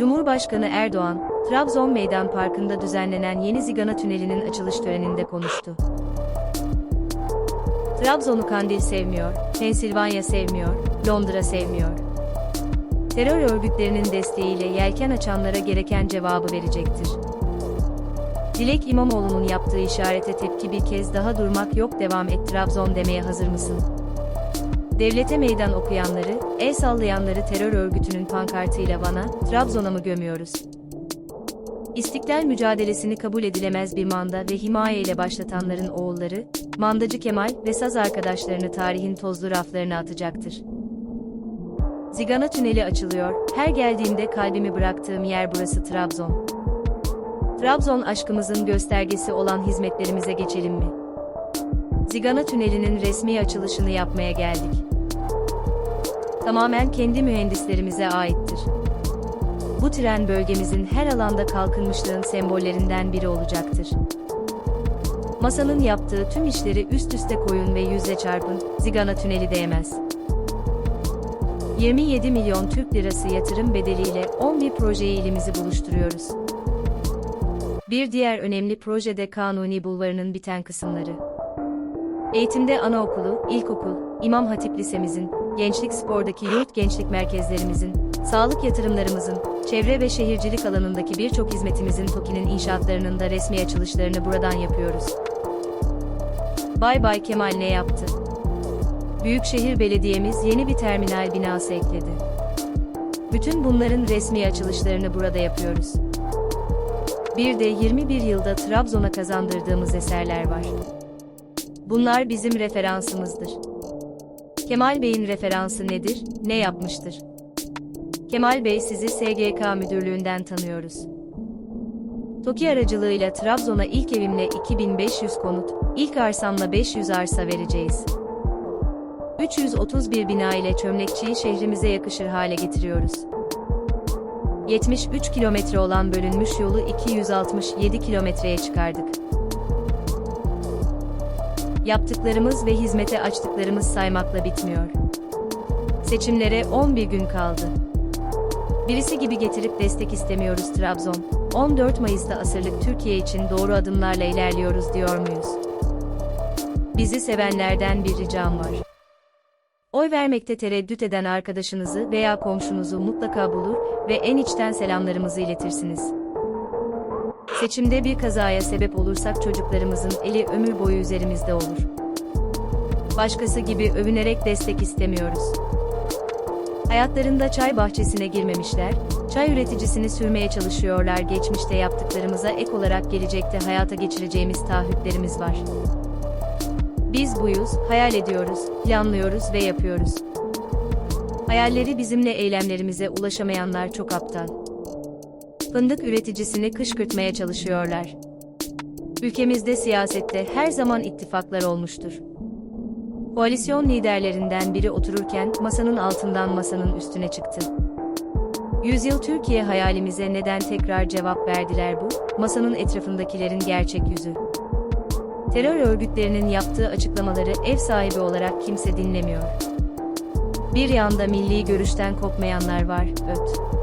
Cumhurbaşkanı Erdoğan, Trabzon Meydan Parkı'nda düzenlenen yeni Zigana Tüneli'nin açılış töreninde konuştu. Trabzon'u Kandil sevmiyor, Pensilvanya sevmiyor, Londra sevmiyor. Terör örgütlerinin desteğiyle yelken açanlara gereken cevabı verecektir. Dilek İmamoğlu'nun yaptığı işarete tepki bir kez daha durmak yok devam et Trabzon demeye hazır mısın? Devlete meydan okuyanları, el sallayanları terör örgütünün pankartıyla Van'a, Trabzon'a mı gömüyoruz? İstiklal mücadelesini kabul edilemez bir manda ve himaye ile başlatanların oğulları, Mandacı Kemal ve saz arkadaşlarını tarihin tozlu raflarına atacaktır. Zigana Tüneli açılıyor, her geldiğimde kalbimi bıraktığım yer burası Trabzon. Trabzon aşkımızın göstergesi olan hizmetlerimize geçelim mi? Zigana Tüneli'nin resmi açılışını yapmaya geldik. Tamamen kendi mühendislerimize aittir. Bu tren bölgemizin her alanda kalkınmışlığın sembollerinden biri olacaktır. Masanın yaptığı tüm işleri üst üste koyun ve yüzle çarpın, Zigana Tüneli değmez. 27 milyon Türk lirası yatırım bedeliyle 11 projeyi ilimizi buluşturuyoruz. Bir diğer önemli proje de Kanuni Bulvarı'nın biten kısımları. Eğitimde anaokulu, ilkokul, İmam Hatip Lisemizin, gençlik spordaki yurt gençlik merkezlerimizin, sağlık yatırımlarımızın, çevre ve şehircilik alanındaki birçok hizmetimizin TOKİ'nin inşaatlarının da resmi açılışlarını buradan yapıyoruz. Bay Bay Kemal ne yaptı? Büyükşehir Belediye'miz yeni bir terminal binası ekledi. Bütün bunların resmi açılışlarını burada yapıyoruz. Bir de 21 yılda Trabzon'a kazandırdığımız eserler var. Bunlar bizim referansımızdır. Kemal Bey'in referansı nedir, ne yapmıştır? Kemal Bey sizi SGK müdürlüğünden tanıyoruz. TOKİ aracılığıyla Trabzon'a ilk evimle 2500 konut, ilk arsamla 500 arsa vereceğiz. 331 bina ile çömlekçiyi şehrimize yakışır hale getiriyoruz. 73 kilometre olan bölünmüş yolu 267 kilometreye çıkardık. Yaptıklarımız ve hizmete açtıklarımız saymakla bitmiyor. Seçimlere 11 gün kaldı. Birisi gibi getirip destek istemiyoruz Trabzon. 14 Mayıs'ta asırlık Türkiye için doğru adımlarla ilerliyoruz diyor muyuz? Bizi sevenlerden bir ricam var. Oy vermekte tereddüt eden arkadaşınızı veya komşunuzu mutlaka bulur ve en içten selamlarımızı iletirsiniz. Seçimde bir kazaya sebep olursak çocuklarımızın eli ömür boyu üzerimizde olur. Başkası gibi övünerek destek istemiyoruz. Hayatlarında çay bahçesine girmemişler, çay üreticisini sürmeye çalışıyorlar geçmişte yaptıklarımıza ek olarak gelecekte hayata geçireceğimiz taahhütlerimiz var. Biz buyuz, hayal ediyoruz, planlıyoruz ve yapıyoruz. Hayalleri bizimle eylemlerimize ulaşamayanlar çok aptal. Fındık üreticisini kışkırtmaya çalışıyorlar. Ülkemizde siyasette her zaman ittifaklar olmuştur. Koalisyon liderlerinden biri otururken masanın altından masanın üstüne çıktı. Yüzyıl Türkiye hayalimize neden tekrar cevap verdiler bu, masanın etrafındakilerin gerçek yüzü. Terör örgütlerinin yaptığı açıklamaları ev sahibi olarak kimse dinlemiyor. Bir yanda milli görüşten kopmayanlar var, öt.